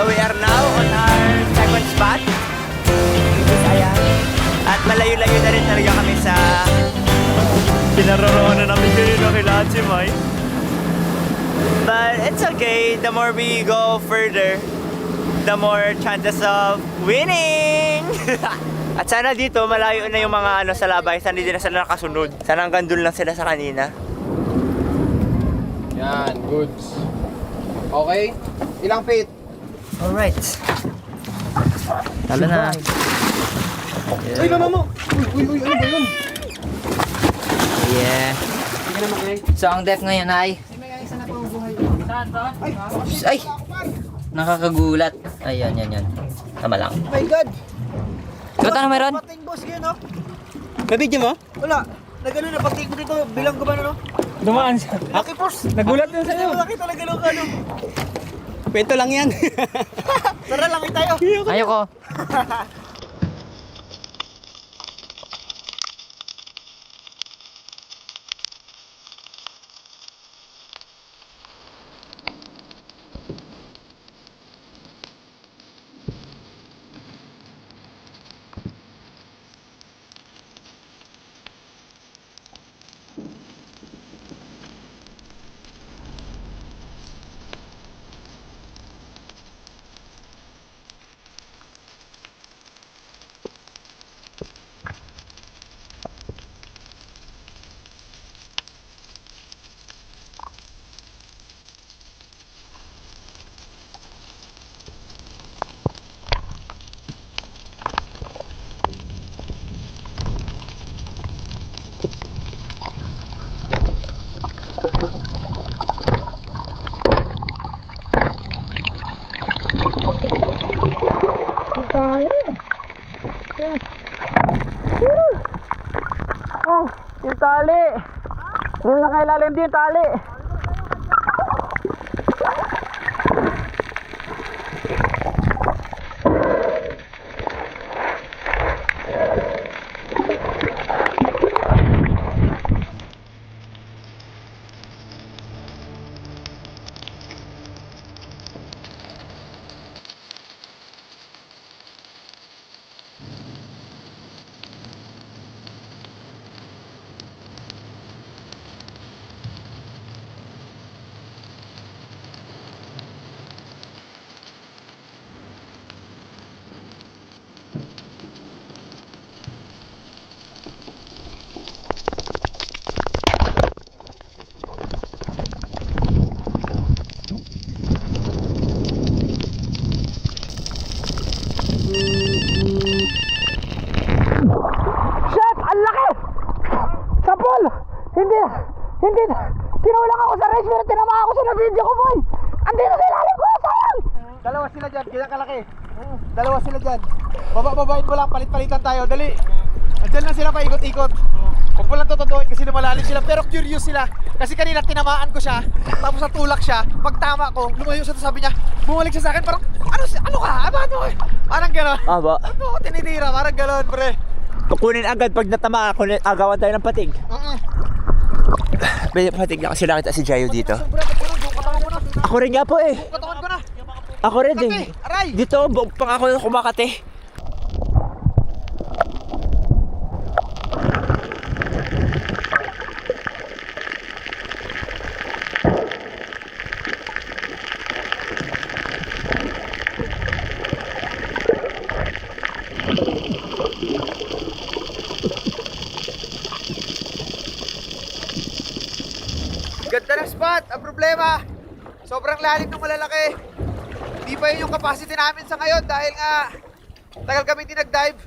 So we are now on our second spot. Which is ayan. At malayo-layo na rin talaga kami sa pinaroroonan namin kanina kay Lachimay. But it's okay. The more we go further, the more chances of winning! At sana dito, malayo na yung mga ano sa labay. Sana hindi na sila nakasunod. Sana hanggang dun lang sila sa kanina. Yan, goods. Okay? Ilang feet? Alright. Talo na. Uy, mama mo! Uy, uy, uy, ano ba yun? Yeah. Sige naman, Kay. So ang deck ngayon ay ay nakakagulat. Ayan, yan, yan. Tama lang. Oh my God! Ba't ano meron? Pating boss yun, no? May video mo? Wala. Nagano na, pagtik mo dito, bilang ko ba na, no? Dumaan siya. Lucky force! Nagulat yun sa'yo. Laki talaga nung ano. Kwento lang yan. Tara, langit tayo. Ayoko. yung tali. Yung nakailalim din tali. Shit! Ang laki! Sapol! Hindi! Hindi! Kinulang ako sa race pero tinama ako sa na-video ko boy! Andito sa ilalim ko! Sayang! Dalawa sila dyan, kaya kalaki. Dalawa sila dyan. Baba-babain mo lang, palit-palitan tayo. Dali. Andyan lang sila paikot-ikot. Huwag mo lang tutuduin kasi lumalalim sila. Pero curious sila. Kasi kanina tinamaan ko siya. Tapos natulak siya. Pag tama ko, lumayo siya. Sabi niya, bumalik siya sa akin. Parang, ano, si- ano ka? Ah, bakit mo? Parang gano'n. Aba. Ano ko tinitira? Parang gano'n, pre. Kukunin agad pag natama ako, agawan tayo ng patig. Uh-uh. Pwede patig na kasi nakita si Jayo dito. Ako rin nga po eh. Ako rin Kate, eh. Dito, buong pang ako kumakate. Ganda ng spot. Ang problema, sobrang lalim ng malalaki. Di pa yun yung capacity namin sa ngayon dahil nga tagal kami hindi nag-dive.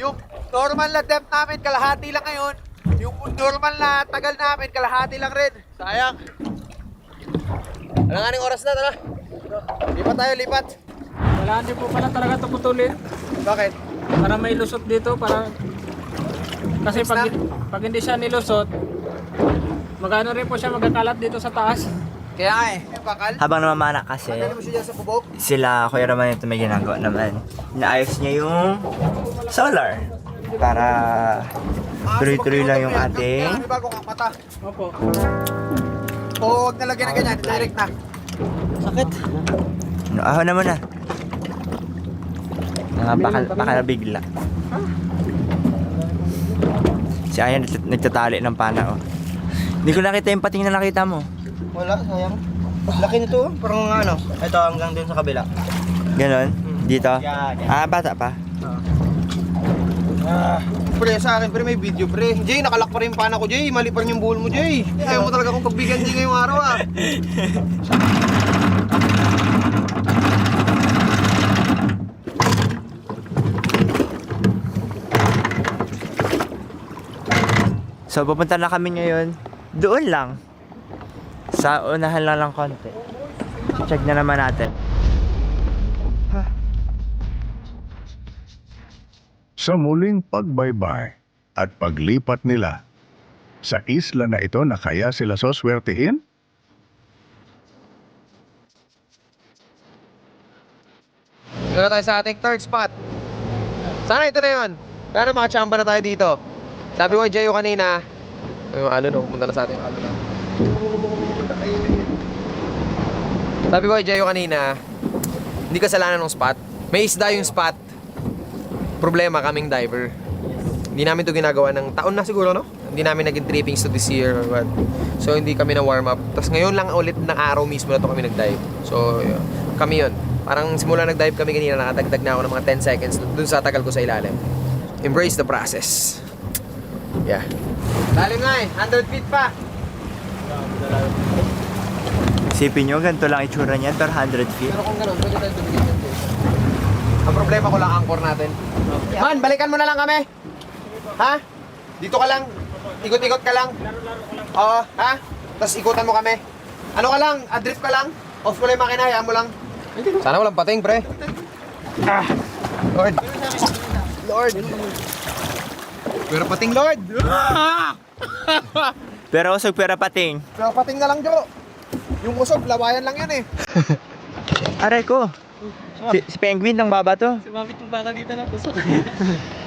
Yung normal na depth namin, kalahati lang ngayon. Yung normal na tagal namin, kalahati lang rin. Sayang. Nga oras na, tara. Lipat tayo, lipat. Kailangan din po pala talaga ito putulin Bakit? para may lusot dito para kasi pag, pag hindi siya nilusot magano rin po siya magkakalat dito sa taas. Kaya nga eh, bakal. Habang namamana kasi, Tanggalin mo siya dyan sa bubog. sila Kuya Roman ito may ginagawa naman. Inaayos niya yung solar para Ah, tuloy-tuloy lang yung ating ng- ng bago kang mata. Opo. O huwag nalagyan ng ganyan, direct na. Sakit. Ano, ahon na muna. Nga, baka, baka nabigla. Si Ayan nagtat- nagtatali ng pana oh. Hindi ko nakita yung pating na nakita mo. Wala, sayang. Laki nito, parang ano, ito hanggang dun sa kabila. Ganon? Dito? Yan, yan. Ah, bata pa. Pre, sa akin, pre, may video, pre. Jay, nakalak pa rin yung pana ko, Jay. Mali pa rin yung buhol mo, Jay. Ayaw mo talaga akong pagbigyan, Jay, ngayong araw, ah. So, pupunta na kami ngayon. Doon lang. Sa unahan lang lang konti. Check na naman natin. Sa muling pagbaybay at paglipat nila sa isla na ito na kaya sila soswertihin? Dito na tayo sa ating third spot. Sana ito na yun. Sana makachamba na tayo dito. Sabi ko kay Jayo kanina, yung alo no, pumunta na sa ating alo na. Sabi ko kay Jayo kanina, hindi kasalanan ng spot. May isda yung spot. Problema kaming diver. Hindi namin to ginagawa ng taon na siguro, no? Hindi namin naging trippings to this year or what. So, hindi kami na warm up. Tapos ngayon lang ulit ng araw mismo na to kami nag-dive. So, yun. kami yun. Parang simula nag-dive kami kanina, nakatagdag na ako ng mga 10 seconds dun sa tagal ko sa ilalim. Embrace the process. Yeah. Lalim nga eh, 100 feet pa. Isipin nyo, ganito lang itsura niyan per 100 feet. Pero kung ganun, pwede tayo dumigit yan. Ang problema ko lang angkor natin. Man, balikan mo na lang kami. Ha? Dito ka lang. Ikot-ikot ka lang. Oo, ha? Tapos ikutan mo kami. Ano ka lang? Adrift ka lang? Off mo lang yung makina, hayaan mo lang. Sana walang pating, pre. Ah. Lord. Lord. Pero pating, Lord. Pero usog pera pating. Pero pating na lang, Jo. Yung usog, lawayan lang yan eh. Aray ko. Si, si Penguin ng baba to. Sumabit yung bata dito na tusok.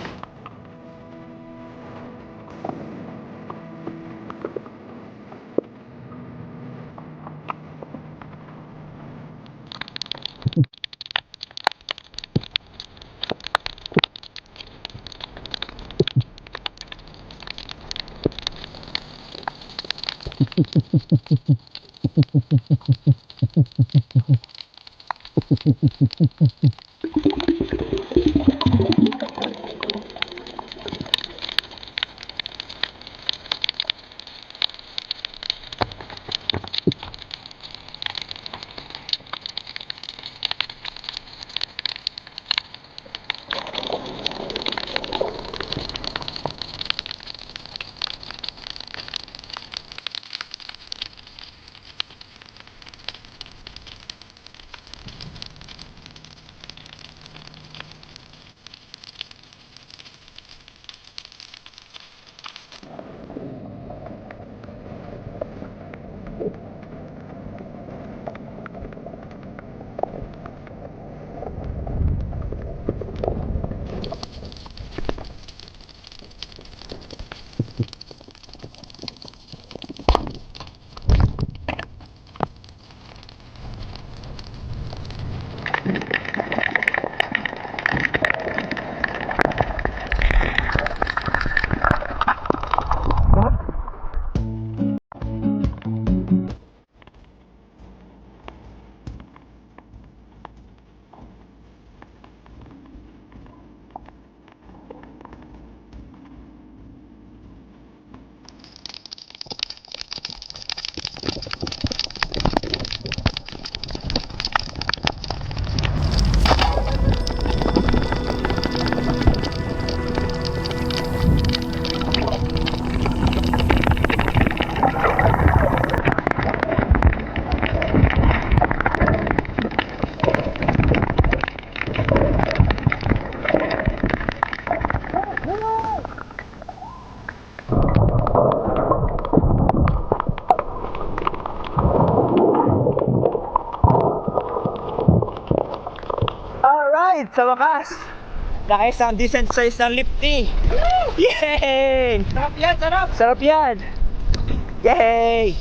フフフフフ sa wakas. Nakaisang decent size ng lifty. Yay! Sarap yan, sarap! Sarap yan! Yay!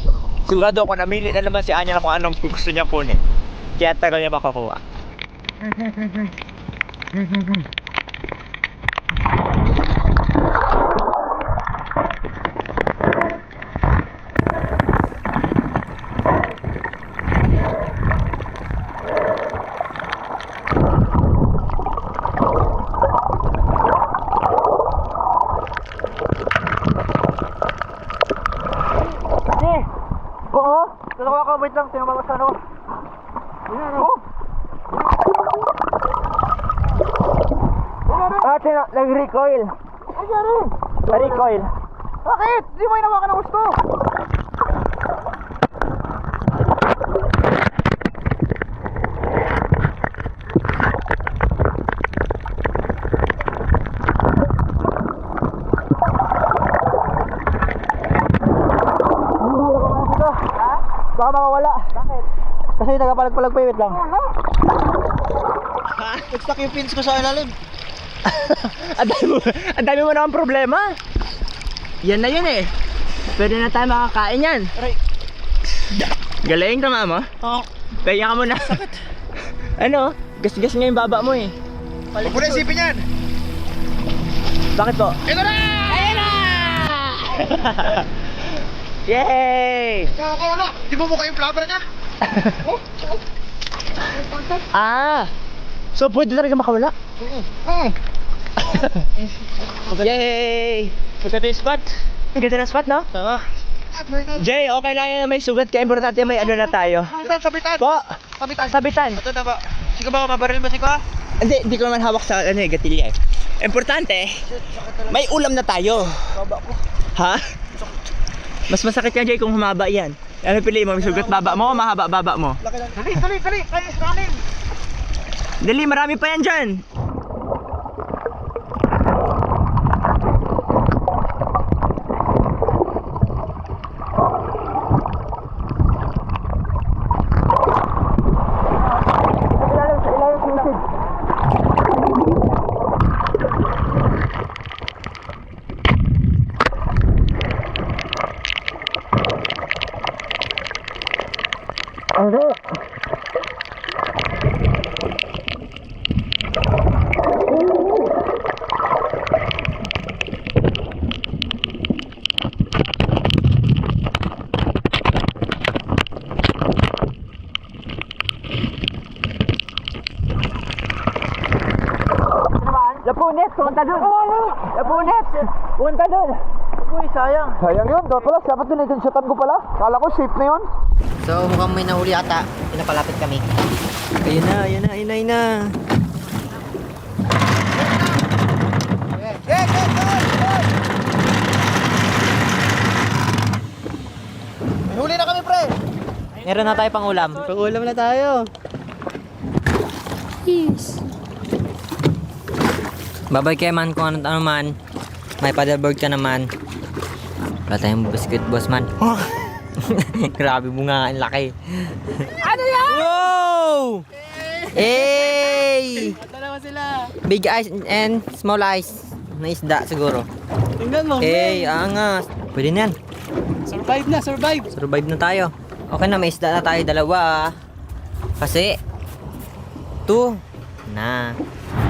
Sigurado ako namili na naman si Anya kung anong gusto niya kunin. Kaya tagal niya makakuha. Oo. Dalawa ka, wait lang. Tinumama sa ano. Oh. Ah, tina- nag-recoil. Nag-recoil. Bakit? Di mo inawakan ng gusto. Baka makawala. Bakit? Kasi nagapalag-palag pa wait lang. Nag-stuck yung pins ko sa ilalim. ang dami mo, ang dami mo naman problema. Yan na yun eh. Pwede na tayo makakain yan. Galing tama mo? Oo. Kaya ka muna. Sakit. ano? Gas-gas nga yung baba mo eh. Huwag mo na isipin yan. Bakit po? Ito na! Yay! Kaya na! Di mo mukha yung flabber niya? Ah! So pwede talaga makawala? Hmm. Yay! Punta tayo spot. Ang ganda ng spot, no? Oo. Jay, okay lang yan may sugat. Kaya importante may ano na tayo. Sabitan, sabitan. Po, Sabitan. sabitan. Ito na ba? Sige ba, mabaril ba si Kwa? Hindi, hindi ko naman hawak sa ano eh, gatilya eh. Importante, may ulam na tayo. Ha? Mas masakit yan, Jay, kung humaba yan. Ano pili mo, may sugat baba mo o mahaba baba mo? Dali, dali, dali! Kaya running! Dali, marami pa yan dyan. Lapunet, punta dun. Lapunet, punta dun. Uy, sayang. Sayang yun, dapat pala. Dapat dinitinsyatan ko pala. Kala ko safe na yun. So mukhang may nahuli ata. Pinapalapit kami. Ayun na, ayun na, ayun na, ayun na. Yes, yes, yes, yes. Huli na kami, pre. Meron na tayo pang ulam. Pag ulam na tayo. Babay kay man kung ano, ano man. May paddleboard ka naman. Wala tayong biscuit boss man. Grabe mo nga, ang laki. ano yan? Wow! Hey! Dalawa sila. Big eyes and small eyes. Na isda siguro. Tingnan mo. Hey, angas. Pwede na yan. Survive na, survive. Survive na tayo. Okay na, may isda na tayo dalawa. Kasi, two na.